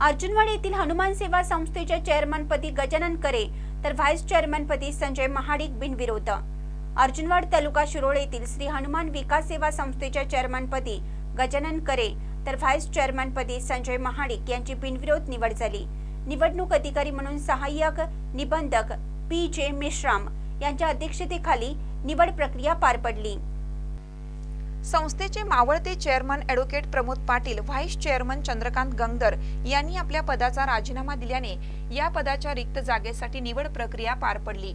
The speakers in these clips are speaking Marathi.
अर्जुनवाड येथील हनुमान सेवा संस्थेच्या चेअरमनपदी गजानन करे तर व्हाईस चेअरमनपदी संजय महाडिक बिनविरोध. अर्जुनवाड तालुका शिरोळ येथील श्री हनुमान विकास सेवा संस्थेच्या चेअरमनपदी गजानन करे तर व्हाईस चेअरमनपदी संजय महाडिक यांची बिनविरोध निवड झाली. निवडणूक अधिकारी म्हणून सहाय्यक निबंधक पी जे मेश्राम यांच्या अध्यक्षतेखाली निवड प्रक्रिया पार पडली. संस्थेचे मावळते chairman advocate Pramod Patil vice chairman Chandrakant Gangdar यांनी आपल्या पदाचा राजीनामा दिल्याने या पदाच्या रिक्त जागेसाठी निवड प्रक्रिया पार पडली.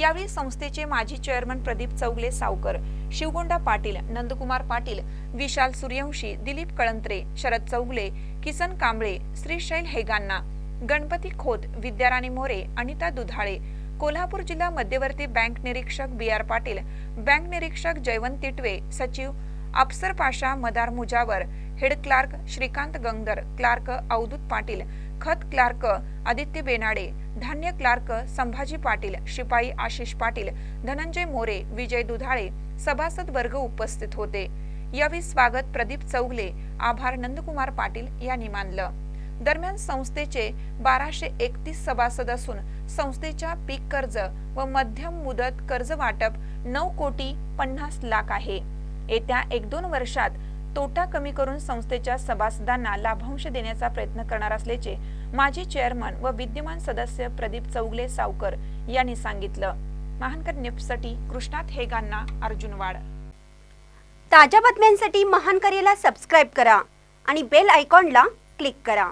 यावेळी संस्थेचे माजी चेअरमन प्रदीप चौगले सावकर शिवगोंडा पाटील नंदकुमार पाटील विशाल सूर्यवंशी दिलीप कळंत्रे शरद चौगले किसन कांबळे श्रीशैल हेगांना गणपती खोत विद्याराणी मोरे अनिता दुधाळे कोल्हापूर जिल्हा मध्यवर्ती बँक निरीक्षक बी आर पाटील बँक निरीक्षक जयवंत तिटवे सचिव Afsar Pasha Madar Mujawar head clerk Shrikant Gangdhar clerk Avdhoot Patil खत क्लार्क आदित्य बेनाडे धान्य क्लार्क संभाजी पाटील शिपाई आशिष पाटील धनंजय मोरे विजय दुधाळे सभासद वर्ग उपस्थित होते. यावेळी स्वागत प्रदीप चौगले आभार नंदकुमार पाटील यांनी मानलं. दरम्यान संस्थेचे बाराशे एकतीस सभासद असून संस्थेच्या पीक कर्ज व मध्यम मुदत कर्ज वाटप नऊ कोटी पन्नास लाख आहे. येत्या एक दोन वर्षात तोटा कमी करून संस्थेच्या सभासदांना लाभांश देण्याचा प्रयत्न करणार असल्याचे माजी चेअरमन व विद्यमान सदस्य प्रदीप चौगले सावकर यांनी सांगितलं. महानकर न्यूजसाठी कृष्णात हेगांना अर्जुनवाड ताज्या बातम्यांसाठी महानकरेला सबस्क्राईब करा आणि बेल आयकॉनला क्लिक करा.